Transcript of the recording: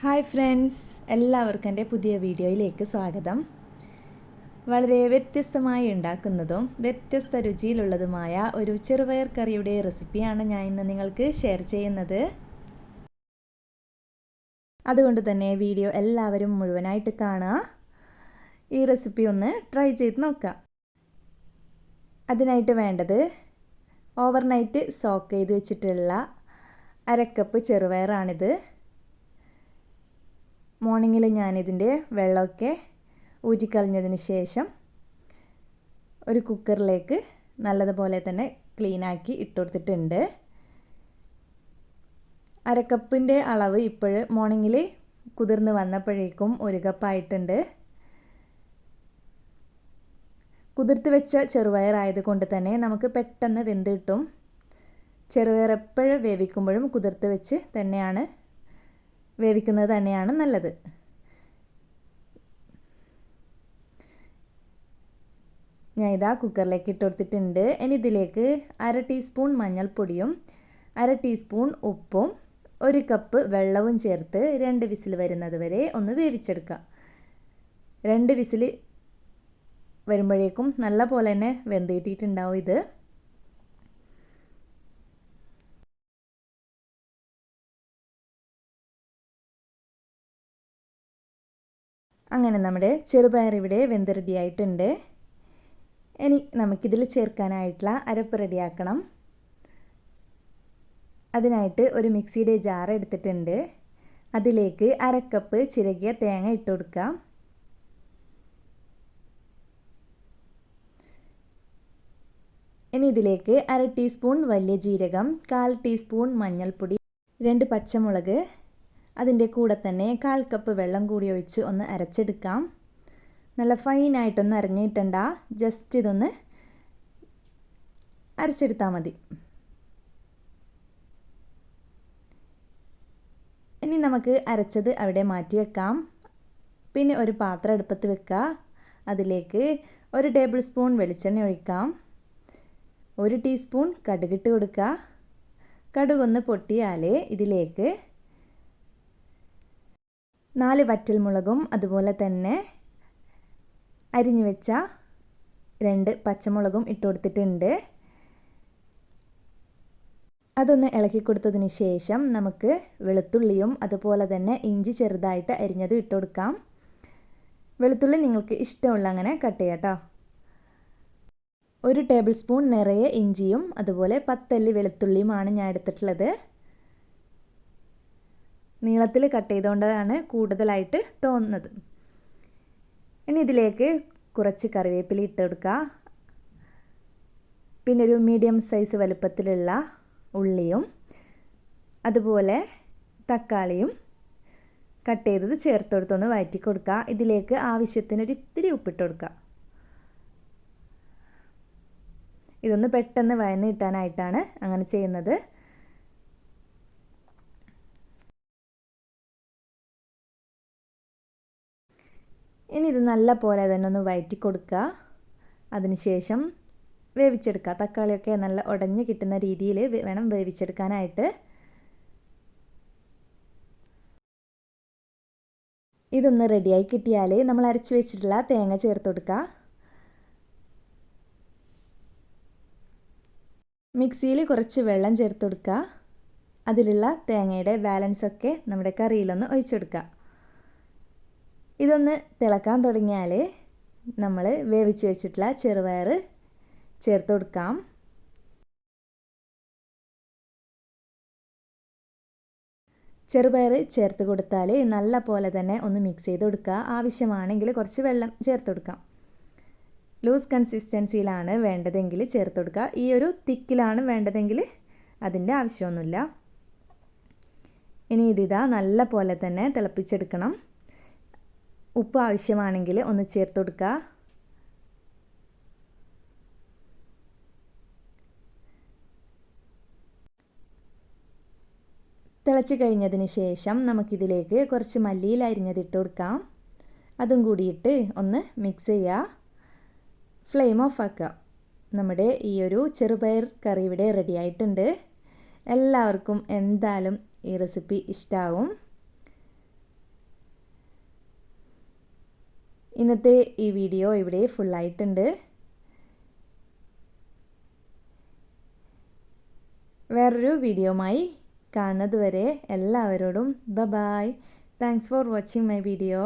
Hi friends എല്ലാവർക്കും എന്റെ പുതിയ വീഡിയോയിലേക്ക് സ്വാഗതം. വളരെ വ്യത്യസ്തമായി ഉണ്ടാക്കുന്നതും വ്യത്യസ്ത രുചിയിലുള്ളതുമായ ഒരു ചെറുപയർ കറിയുടെ റെസിപ്പിയാണ് ഞാൻ ഇന്ന് നിങ്ങൾക്ക് ഷെയർ ചെയ്യുന്നത്. അതുകൊണ്ട് തന്നെ വീഡിയോ എല്ലാവരും മുഴുവനായിട്ട് കാണുക. ഈ റെസിപ്പി ഒന്ന് ട്രൈ ചെയ്ത് നോക്കുക. അതിനായിട്ട് വേണ്ടത് ഓവർനൈറ്റ് സോക്ക് ചെയ്ത് വെച്ചിട്ടുള്ള അരക്കപ്പ് ചെറുപയറാണിത്. മോർണിംഗിൽ ഞാനിതിന്റെ വെള്ളമൊക്കെ ഊറ്റിക്കളഞ്ഞതിന് ശേഷം ഒരു കുക്കറിലേക്ക് നല്ലതുപോലെ തന്നെ ക്ലീനാക്കി ഇട്ടുകൊടുത്തിട്ടുണ്ട്. അരക്കപ്പിന്റെ അളവ് ഇപ്പോൾ മോർണിംഗിൽ കുതിർന്ന് വന്നപ്പോഴേക്കും ഒരു കപ്പായിട്ടുണ്ട്. കുതിർത്ത് വെച്ച ചെറുപയറായതുകൊണ്ട് കൊണ്ട് തന്നെ നമുക്ക് പെട്ടെന്ന് വെന്ത് കിട്ടും. ചെറുപയർ എപ്പോഴും വേവിക്കുമ്പോഴും കുതിർത്ത് വെച്ച് തന്നെയാണ് വേവിക്കുന്നത് തന്നെയാണ് നല്ലത്. ഞാൻ ഇതാ കുക്കറിലേക്ക് ഇട്ട് കൊടുത്തിട്ടുണ്ട്. ഇനി ഇതിലേക്ക് അര ടീസ്പൂൺ മഞ്ഞൾപ്പൊടിയും അര ടീസ്പൂൺ ഉപ്പും ഒരു കപ്പ് വെള്ളവും ചേർത്ത് രണ്ട് വിസിൽ വരുന്നത് വരെ ഒന്ന് വേവിച്ചെടുക്കുക രണ്ട് വിസിൽ വരുമ്പോഴേക്കും നല്ല പോലെ തന്നെ വെന്തിട്ടിട്ടുണ്ടാവും ഇത്. അങ്ങനെ നമ്മുടെ ചെറുപയർ ഇവിടെ വെന്ത് റെഡിയായിട്ടുണ്ട് ഇനി നമുക്കിതിൽ ചേർക്കാനായിട്ടുള്ള അരപ്പ് റെഡിയാക്കണം. അതിനായിട്ട് ഒരു മിക്സിയുടെ ജാർ എടുത്തിട്ടുണ്ട്. അതിലേക്ക് അരക്കപ്പ് ചിരകിയ തേങ്ങ ഇട്ട് കൊടുക്കാം. ഇനി ഇതിലേക്ക് അര ടീസ്പൂൺ വലിയ ജീരകം കാൽ ടീസ്പൂൺ മഞ്ഞൾപ്പൊടി രണ്ട് പച്ചമുളക് അതിന്റെ കൂടെ തന്നെ കാൽ കപ്പ് വെള്ളം കൂടി ഒഴിച്ച് ഒന്ന് അരച്ചെടുക്കാം. നല്ല ഫൈനായിട്ടൊന്ന് അരഞ്ഞിട്ടണ്ട. ജസ്റ്റ് ഇതൊന്ന് അരച്ചെടുത്താൽ മതി. ഇനി നമുക്ക് അരച്ചത് അവിടെ മാറ്റി വെക്കാം. പിന്നെ ഒരു പാത്രം അടുപ്പത്ത് വെക്കുക. അതിലേക്ക് ഒരു ടേബിൾ സ്പൂൺ വെളിച്ചെണ്ണ ഒഴിക്കാം. ഒരു ടീസ്പൂൺ കടുകിട്ട് കൊടുക്കുക. കടുകൊന്ന് പൊട്ടിയാലേ ഇതിലേക്ക് നാല് വറ്റൽമുളകും അതുപോലെ തന്നെ അരിഞ്ഞു വെച്ച രണ്ട് പച്ചമുളകും ഇട്ട് കൊടുത്തിട്ടുണ്ട്. അതൊന്ന് ഇളക്കി കൊടുത്തതിന് ശേഷം നമുക്ക് വെളുത്തുള്ളിയും അതുപോലെ തന്നെ ഇഞ്ചി ചെറുതായിട്ട് അരിഞ്ഞതും ഇട്ട് കൊടുക്കാം. വെളുത്തുള്ളി നിങ്ങൾക്ക് ഇഷ്ടമുള്ള അങ്ങനെ കട്ട് ചെയ്യാം ഒരു ടേബിൾ സ്പൂൺ നിറയെ ഇഞ്ചിയും അതുപോലെ പത്തല്ലി വെളുത്തുള്ളിയുമാണ് ഞാൻ എടുത്തിട്ടുള്ളത്. നീളത്തിൽ കട്ട് ചെയ്തുകൊണ്ടതാണ് കൂടുതലായിട്ട് തോന്നുന്നത്. ഇനി ഇതിലേക്ക് കുറച്ച് കറിവേപ്പില ഇട്ട് കൊടുക്കുക. പിന്നെ ഒരു മീഡിയം സൈസ് വലുപ്പത്തിലുള്ള ഉള്ളിയും അതുപോലെ തക്കാളിയും കട്ട് ചെയ്തത് ചേർത്ത് കൊടുത്തൊന്ന് വഴറ്റി കൊടുക്കുക. ഇതിലേക്ക് ആവശ്യത്തിന് ഒരു ഇത്തിരി ഉപ്പിട്ട് കൊടുക്കുക. ഇതൊന്ന് പെട്ടെന്ന് വഴന്ന് കിട്ടാനായിട്ടാണ് അങ്ങനെ ചെയ്യുന്നത്. ഇനി ഇത് നല്ല പോലെ തന്നെ ഒന്ന് വയറ്റി കൊടുക്കുക അതിനുശേഷം വേവിച്ചെടുക്കുക. തക്കാളിയൊക്കെ നല്ല ഉടഞ്ഞ് കിട്ടുന്ന രീതിയിൽ വേണം വേവിച്ചെടുക്കാനായിട്ട്. ഇതൊന്ന് റെഡിയായി കിട്ടിയാൽ നമ്മൾ അരച്ച് വെച്ചിട്ടുള്ള തേങ്ങ ചേർത്ത് കൊടുക്കുക. മിക്സിയിൽ കുറച്ച് വെള്ളം ചേർത്ത് കൊടുക്കുക. അതിലുള്ള തേങ്ങയുടെ ബാലൻസൊക്കെ നമ്മുടെ കറിയിലൊന്ന് ഒഴിച്ചെടുക്കുക ഇതൊന്ന് തിളക്കാൻ തുടങ്ങിയാൽ നമ്മൾ വേവിച്ച് വെച്ചിട്ടുള്ള ചെറുപയർ ചേർത്ത് കൊടുക്കാം. ചെറുപയർ ചേർത്ത് കൊടുത്താൽ നല്ല പോലെ തന്നെ ഒന്ന് മിക്സ് ചെയ്ത് കൊടുക്കുക. ആവശ്യമാണെങ്കിൽ കുറച്ച് വെള്ളം ചേർത്ത് കൊടുക്കാം. ലൂസ് കൺസിസ്റ്റൻസിയിലാണ് വേണ്ടതെങ്കിൽ ചേർത്ത് കൊടുക്കുക. ഈ ഒരു തിക്കിലാണ് വേണ്ടതെങ്കിൽ അതിന്റെ ആവശ്യമൊന്നുമില്ല. ഇനി ഇതിതാ നല്ല പോലെ തന്നെ തിളപ്പിച്ചെടുക്കണം. ഉപ്പ് ആവശ്യമാണെങ്കിൽ ഒന്ന് ചേർത്ത് കൊടുക്കുക തിളച്ച് കഴിഞ്ഞതിന് ശേഷം നമുക്കിതിലേക്ക് കുറച്ച് മല്ലിയിൽ അരിഞ്ഞതിട്ട് കൊടുക്കാം. അതും കൂടിയിട്ട് ഒന്ന് മിക്സ് ചെയ്യുക ഫ്ലെയിം ഓഫ് ആക്കുക നമ്മുടെ ഈ ഒരു ചെറുപയർ കറി ഇവിടെ റെഡി ആയിട്ടുണ്ട്. എല്ലാവർക്കും എന്തായാലും ഈ റെസിപ്പി ഇഷ്ടമാവും ഇന്നത്തെ ഈ വീഡിയോ ഇവിടെ ഫുള്ളായിട്ടുണ്ട് വേറൊരു വീഡിയോമായി കാണുന്നതുവരെ എല്ലാവരോടും ബ bye thanks for watching my video